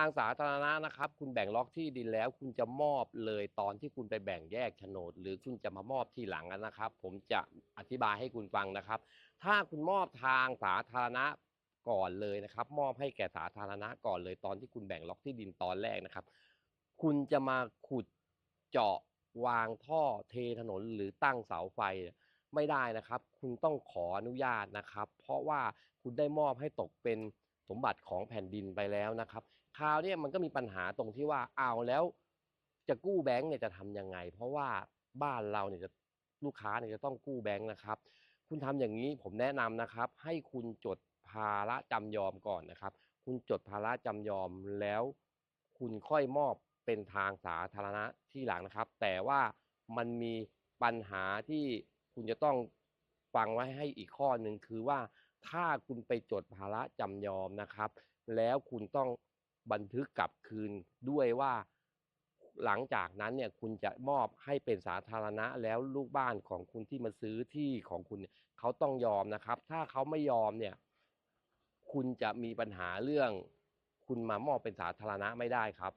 างสาธารณะนะครับ คุณแบ่งล็อกที่ดินแล้ว คุณจะมอบเลยตอนที่คุณไปแบ่งแยกโฉนด หรือคุณจะมามอบทีหลังนะครับ ผมจะอธิบายให้คุณฟังนะครับ ถ้าคุณมอบทางสาธารณะก่อนเลยนะครับ มอบให้แก่สาธารณะก่อนเลยตอนที่คุณแบ่งล็อกที่ดินตอนแรกนะครับ คุณจะมาขุดเจาะวางท่อเทถนนหรือตั้งเสาไฟไม่ได้นะครับ คุณต้องขออนุญาตนะครับ เพราะว่าคุณได้มอบให้ตกเป็น สมบัติของแผ่นดินไปแล้วนะครับ คราวนี้มันก็มีปัญหาตรงที่ว่าเอาแล้วจะกู้แบงก์เนี่ยจะทำยังไง เพราะว่าบ้านเราเนี่ยจะลูกค้าเนี่ยจะต้องกู้แบงก์นะครับ คุณทำอย่างนี้ผมแนะนำนะครับ ให้คุณจดภาระจำยอมก่อนนะครับ คุณจดภาระจำยอมแล้ว คุณค่อยมอบเป็นทางสาธารณะที่หลังนะครับ แต่ว่ามันมีปัญหาที่คุณจะต้องฟังไว้ให้อีกข้อหนึ่งคือว่า ถ้าคุณไปจดภาระจำยอมนะครับ แล้วคุณต้องบันทึกกลับคืนด้วยว่าหลังจากนั้นเนี่ยคุณจะมอบให้เป็นสาธารณะแล้วลูกบ้านของคุณที่มาซื้อที่ของคุณเเขาต้องยอมนะครับ ถ้าเขาไม่ยอมเนี่ย คุณจะมีปัญหาเรื่อง คุณมามอบเป็นสาธารณะไม่ได้ครับ